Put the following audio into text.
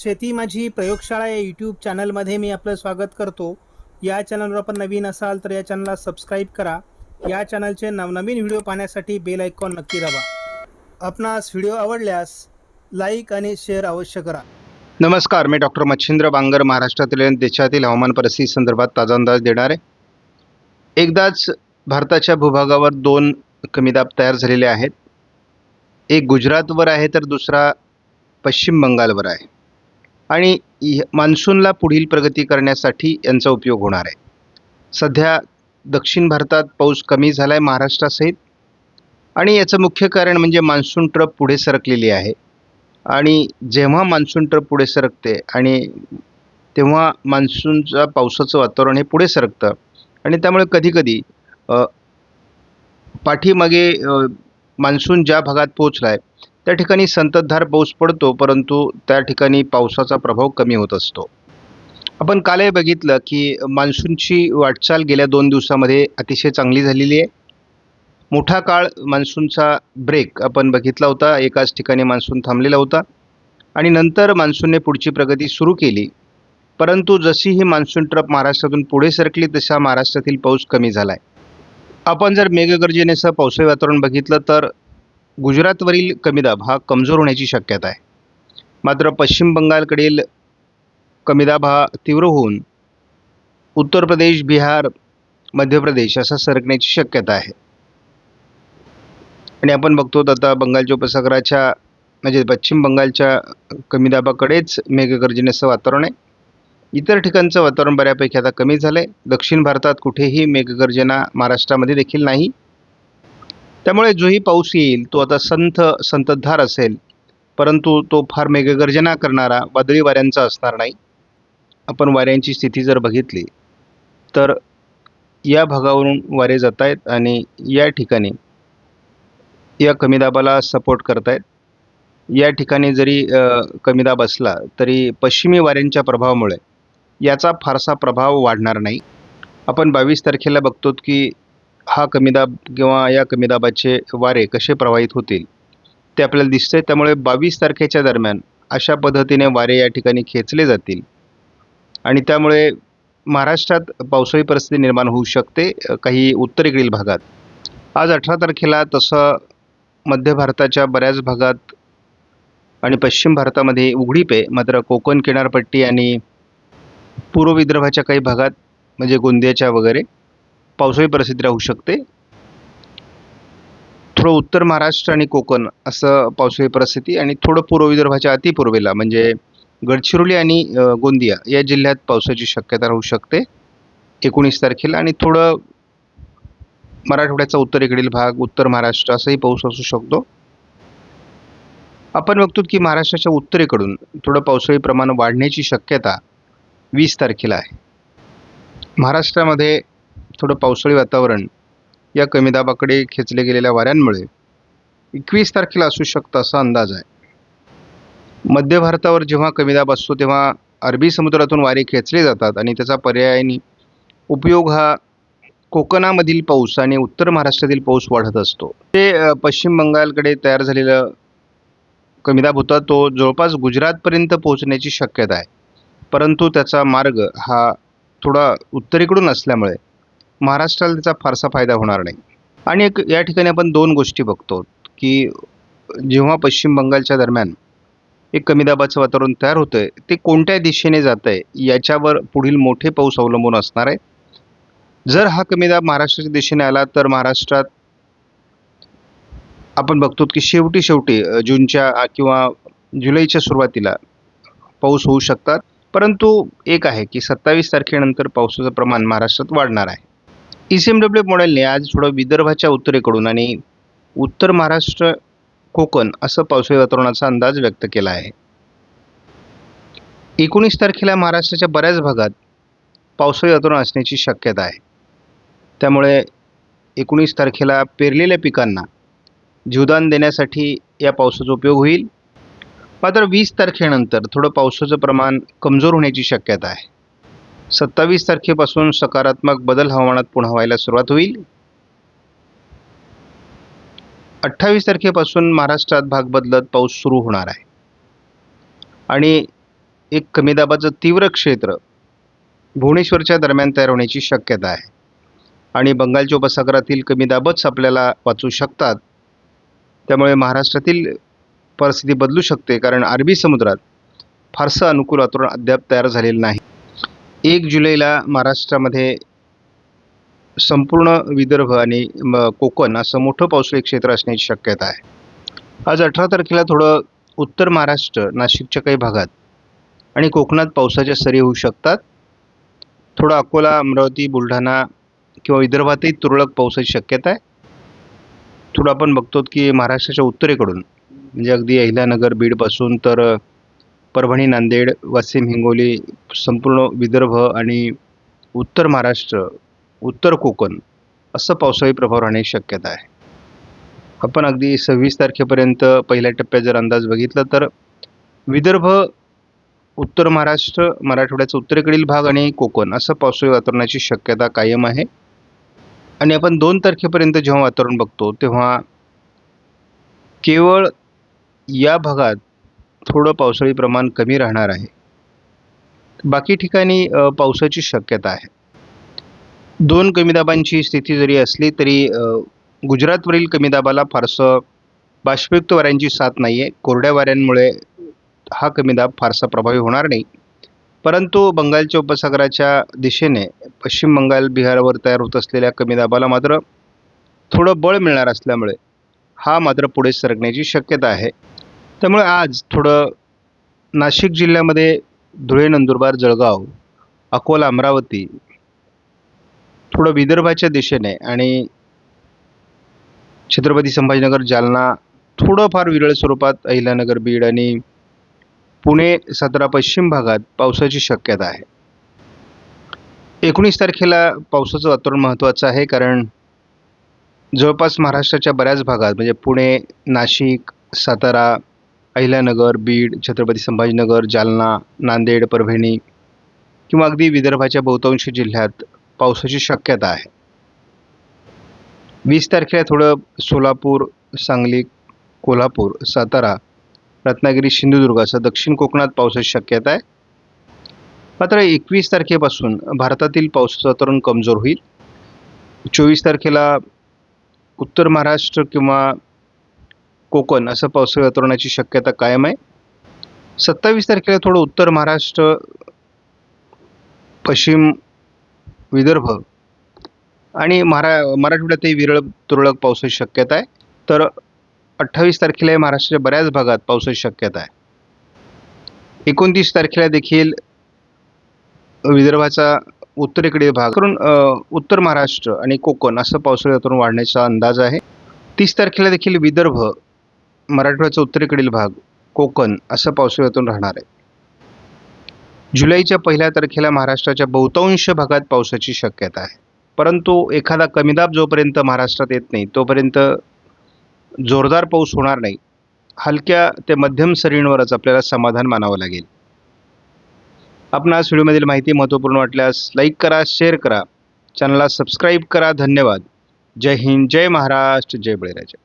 शेती माझी प्रयोगशाळा या यूट्यूब चॅनलमध्ये मी आपलं स्वागत करतो. या चॅनलवर आपण नवीन असाल तर या चॅनलला सबस्क्राईब करा. या चॅनलचे नवनवीन व्हिडिओ पाहण्यासाठी बेल आयकॉन नक्की दाबा. आपणास व्हिडिओ आवडल्यास लाईक आणि शेअर अवश्य करा. नमस्कार मी डॉक्टर मच्छिंद्र बांगर महाराष्ट्रातील आणि देशातील हवामान परिस्थिती संदर्भात ताजा अंदाज देणार. आहे एकदाच भारताच्या भूभागावर दोन कमी दाब तयार झालेले आहेत. एक गुजरातवर आहे तर दुसरा पश्चिम बंगालवर आहे. आणि मान्सूनला पुढील प्रगती करण्यासाठी यांचा उपयोग होणार आहे. सध्या दक्षिण भारतात पाऊस कमी झाला आहे महाराष्ट्रासहित. आणि याचं मुख्य कारण म्हणजे मान्सून ट्रप पुढे सरकलेली आहे. आणि जेव्हा मान्सून ट्रप पुढे सरकते आणि तेव्हा मान्सूनचा पावसाचं वातावरण हे पुढे सरकतं. आणि त्यामुळे कधीकधी पाठीमागे मान्सून ज्या भागात पोहोचला आहे त्या ठिकाणी संततधार पाऊस पडतो परंतु त्या ठिकाणी पावसाचा प्रभाव कमी होत असतो. आपण कालही बघितलं की मान्सूनची वाटचाल गेल्या दोन दिवसामध्ये अतिशय चांगली झालेली आहे. मोठा काळ मान्सूनचा ब्रेक आपण बघितला होता एकाच ठिकाणी मान्सून थांबलेला होता आणि नंतर मान्सूनने पुढची प्रगती सुरू केली. परंतु जशी ही मान्सून ट्रप महाराष्ट्रातून पुढे सरकली तसा महाराष्ट्रातील पाऊस कमी झाला आहे आपण जर मेघगर्जनेसह पावसाळी वातावरण बघितलं तर गुजरातवरील कमी दाब हा कमजोर होण्याची शक्यता आहे. मात्र पश्चिम बंगालकडील कमी दाब हा तीव्र होऊन उत्तर प्रदेश बिहार मध्य प्रदेश असा सरकण्याची शक्यता आहे. आणि आपण बघतो आता बंगालच्या उपसागराच्या म्हणजे पश्चिम बंगालच्या कमी दाबाकडेच मेघगर्जनेचं वातावरण आहे. इतर ठिकाणचं वातावरण बऱ्यापैकी आता कमी झालं आहे दक्षिण भारतात कुठेही मेघगर्जना महाराष्ट्रामध्ये देखील नाही. त्यामुळे जोही पाऊस येईल तो आता संथ संततधार असेल परंतु तो फार मेघगर्जना करणारा वादळी वाऱ्यांचा असणार नाही. आपण वाऱ्यांची स्थिती जर बघितली तर या भागावरून वारे जात आहेत आणि या ठिकाणी या कमी दाबाला सपोर्ट करतायत. या ठिकाणी जरी कमी दाब असला तरी पश्चिमी वाऱ्यांच्या प्रभावामुळे याचा फारसा प्रभाव वाढणार नाही. आपण बावीस तारखेला बघतो की हा कमी दाब किंवा या कमी दाबाचे वारे कसे प्रवाहित होतील ते आपल्याला दिसतं आहे त्यामुळे बावीस तारखेच्या दरम्यान अशा पद्धतीने वारे या ठिकाणी खेचले जातील. आणि त्यामुळे महाराष्ट्रात पावसाळी परिस्थिती निर्माण होऊ शकते काही उत्तरेकडील भागात. आज अठरा तारखेला तसं मध्य भारताच्या बऱ्याच भागात आणि पश्चिम भारतामध्ये उघडीप आहे. मात्र कोकण किनारपट्टी आणि पूर्व विदर्भाच्या काही भागात म्हणजे गोंदियाच्या वगैरे पावसाळी परिस्थिती राहू शकते. थोडं उत्तर महाराष्ट्र आणि कोकण असं पावसाळी परिस्थिती आणि थोडं पूर्व विदर्भाच्या अतिपूर्वेला म्हणजे गडचिरोली आणि गोंदिया या जिल्ह्यात पावसाची शक्यता राहू शकते. एकोणीस तारखेला आणि थोडं मराठवाड्याचा उत्तरेकडील भाग उत्तर महाराष्ट्र असाही पाऊस असू शकतो. आपण बघतो की महाराष्ट्राच्या उत्तरेकडून थोडं पावसाळी प्रमाण वाढण्याची शक्यता वीस तारखेला आहे. महाराष्ट्रामध्ये थोडं पावसाळी वातावरण या कमी दाबाकडे खेचले गेलेल्या वाऱ्यांमुळे एकवीस तारखेला असू शकतं असा अंदाज आहे. मध्य भारतावर जेव्हा कमी दाब असतो तेव्हा अरबी समुद्रातून वारे खेचले जातात आणि त्याचा पर्यायाने उपयोग हा कोकणामधील पाऊस आणि उत्तर महाराष्ट्रातील पाऊस वाढत असतो. ते पश्चिम बंगालकडे तयार झालेलं कमी दाब होता तो जवळपास गुजरातपर्यंत पोहोचण्याची शक्यता आहे. परंतु त्याचा मार्ग हा थोडा उत्तरेकडून असल्यामुळे महाराष्ट्राला त्याचा फारसा फायदा होणार नाही. आणि एक या ठिकाणी आपण दोन गोष्टी बघतो की जेव्हा पश्चिम बंगालच्या दरम्यान एक कमी दाबाचं वातावरण तयार होतं आहे ते कोणत्या दिशेने जात आहे याच्यावर पुढील मोठे पाऊस अवलंबून असणार आहे. जर हा कमी दाब महाराष्ट्राच्या दिशेने आला तर महाराष्ट्रात आपण बघतो की शेवटी शेवटी जूनच्या किंवा जुलैच्या सुरुवातीला पाऊस होऊ शकतात. परंतु एक आहे की सत्तावीस तारखेनंतर पावसाचं प्रमाण महाराष्ट्रात वाढणार आहे. ई सी एम डब्ल्यू मॉडेलने आज थोडं विदर्भाच्या उत्तरेकडून आणि उत्तर महाराष्ट्र कोकण असं पावसाळी वातावरणाचा अंदाज व्यक्त केला आहे. एकोणीस तारखेला महाराष्ट्राच्या बऱ्याच भागात पावसाळी वातावरण असण्याची शक्यता आहे. त्यामुळे एकोणीस तारखेला पेरलेल्या पिकांना जीवदान देण्यासाठी या पावसाचा उपयोग होईल. मात्र वीस तारखेनंतर थोडं पावसाचं प्रमाण कमजोर होण्याची शक्यता आहे. सत्तावीस तारखेपासून सकारात्मक बदल हवामानात पुन्हा व्हायला सुरुवात होईल. अठ्ठावीस तारखेपासून महाराष्ट्रात भाग बदलत पाऊस सुरू होणार आहे. आणि एक कमी दाबाचं तीव्र क्षेत्र भुवनेश्वरच्या दरम्यान तयार होण्याची शक्यता आहे. आणि बंगालच्या उपसागरातील कमी दाबच आपल्याला वाचू शकतात. त्यामुळे महाराष्ट्रातील परिस्थिती बदलू शकते कारण अरबी समुद्रात फारसं अनुकूल वातावरण अद्याप तयार झालेलं नाही. एक जुलैला महाराष्ट्रामध्ये संपूर्ण विदर्भ आणि म- कोकण असं मोठं पावसाळी क्षेत्र असण्याची शक्यता आहे. आज अठरा तारखेला थोडं उत्तर महाराष्ट्र नाशिकच्या काही भागात आणि कोकणात पावसाच्या सरी होऊ शकतात. थोडं अकोला अमरावती बुलढाणा किंवा विदर्भातही तुरळक पावसाची शक्यता आहे. थोडं आपण बघतो की महाराष्ट्राच्या उत्तरेकडून म्हणजे अगदी अहिल्यानगर बीडपासून तर परभणी नांदेड वाशिम हिंगोली संपूर्ण विदर्भ आणि उत्तर महाराष्ट्र उत्तर कोकण असं पावसाळी प्रभाव राहण्याची शक्यता आहे. आपण अगदी सव्वीस तारखेपर्यंत पहिल्या टप्प्यात जर अंदाज बघितला तर विदर्भ उत्तर महाराष्ट्र मराठवाड्याचा उत्तरेकडील भाग आणि कोकण असं पावसाळी वातावरणाची शक्यता कायम आहे. आणि आपण दोन तारखेपर्यंत जेव्हा वातावरण बघतो तेव्हा केवळ या भागात थोडं पावसाळी प्रमाण कमी राहणार आहे. बाकी ठिकाणी पावसाची शक्यता आहे. दोन कमी दाबांची स्थिती जरी असली तरी गुजरातवरील कमी दाबाला फारसं बाष्पयुक्त वाऱ्यांची साथ नाही आहे कोरड्या वाऱ्यांमुळे हा कमी दाब फारसा प्रभावी होणार नाही. परंतु बंगालच्या उपसागराच्या दिशेने पश्चिम बंगाल बिहारवर तयार होत असलेल्या कमी दाबाला मात्र थोडं बळ मिळणार असल्यामुळे हा मात्र पुढे सरकण्याची शक्यता आहे. त्यामुळे आज थोडं नाशिक जिल्ह्यामध्ये धुळे नंदुरबार जळगाव अकोला अमरावती थोडं विदर्भाच्या दिशेने आणि छत्रपती संभाजीनगर जालना थोडंफार विरळ स्वरूपात अहिल्यानगर बीड आणि पुणे सातारा पश्चिम भागात पावसाची शक्यता आहे. एकोणीस तारखेला पावसाचं वातावरण महत्त्वाचं आहे कारण जवळपास महाराष्ट्राच्या बऱ्याच भागात म्हणजे पुणे नाशिक सातारा अहिल्यानगर बीड छत्रपती संभाजीनगर जालना नांदेड परभणी किंवा अगदी विदर्भाच्या बहुतांश जिल्ह्यात पावसाची शक्यता आहे. वीस तारखेला थोडं सोलापूर सांगली कोल्हापूर सातारा रत्नागिरी सिंधुदुर्ग असं दक्षिण कोकणात पावसाची शक्यता आहे. मात्र एकवीस तारखेपासून भारतातील पावसाचं वातावरण कमजोर होईल. चोवीस तारखेला उत्तर महाराष्ट्र किंवा कोकण असं पावसाळी वातावरणाची शक्यता कायम आहे. सत्तावीस तारखेला थोडं उत्तर महाराष्ट्र पश्चिम विदर्भ आणि मरा मराठवाड्यातही विरळ तुरळक पावसाची शक्यता आहे. तर अठ्ठावीस तारखेला महाराष्ट्राच्या बऱ्याच भागात पावसाची शक्यता आहे. एकोणतीस तारखेला देखील विदर्भाचा उत्तरेकडील भाग करून उत्तर महाराष्ट्र आणि कोकण असं पावसाळी वातावरण वाढण्याचा अंदाज आहे. तीस तारखेला देखील विदर्भ मराठवाड्याचा उत्तरेकडील भाग कोकण असं पावसाळ्यातून राहणार आहे. जुलैच्या पहिल्या तारखेला महाराष्ट्राच्या बहुतांश भागात पावसाची शक्यता आहे. परंतु एखादा कमीदाब जोपर्यंत महाराष्ट्रात येत नाही तोपर्यंत जोरदार पाऊस होणार नाही. हलक्या ते मध्यम सरींवरच आपल्याला समाधान मानावं लागेल. आपणास व्हिडिओमधील माहिती महत्त्वपूर्ण वाटल्यास लाईक करा शेअर करा. चॅनलला सबस्क्राईब करा. धन्यवाद. जय हिंद जय महाराष्ट्र जय बळीराजा.